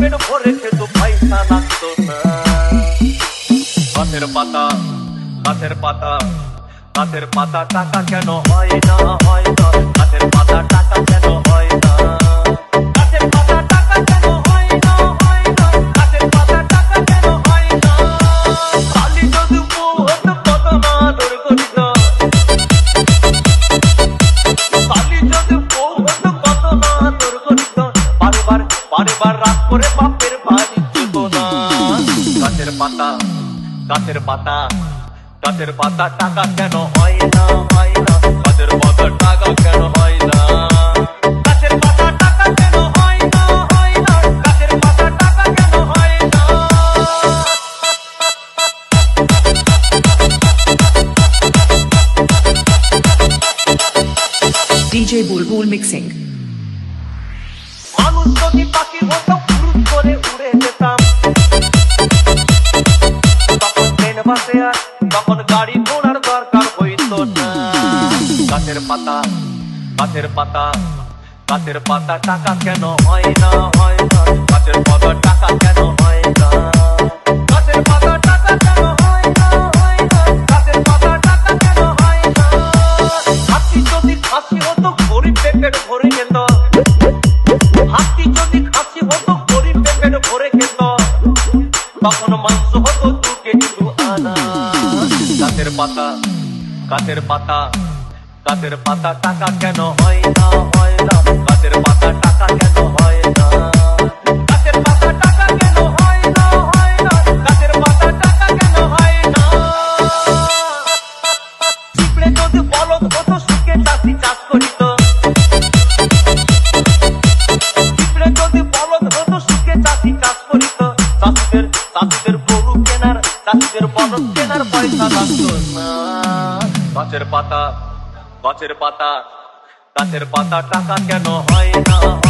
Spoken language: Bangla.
পেট ভরে খেত পয়সা লাগতো না। গাছের পাতা গাছের পাতা গাছের পাতা টাকা কেন হয় না হয় না গাছের পাতা টাকা কেন হয় বারবার রাগ করে বাপের বাড়ি যেত না। গাছের পাতা গাছের পাতা গাছের পাতা টাকা কেন হয় না হয় না? গাছের পাতা টাকা কেন হয় না? গাছের পাতা টাকা মানুষ গাড়ি ঘোড়ার দরকার হইতো না। গাছের পাতা গাছের পাতা গাছের পাতা টাকা কেন হয় না হয় না। গাছের পাতা টাকা কেন হয় না। গাছের পাতা গাছের পাতা গাছের পাতা টাকা কেন হয় না হয় না? গাছের পাতা টাকা কেন হয় না? করিত। চাষিদের চাষিদের কেনার চাষিদের কেনার পয়সা না গাছের পাতা গাছের পাতা গাছের পাতা টাকা কেন হয় না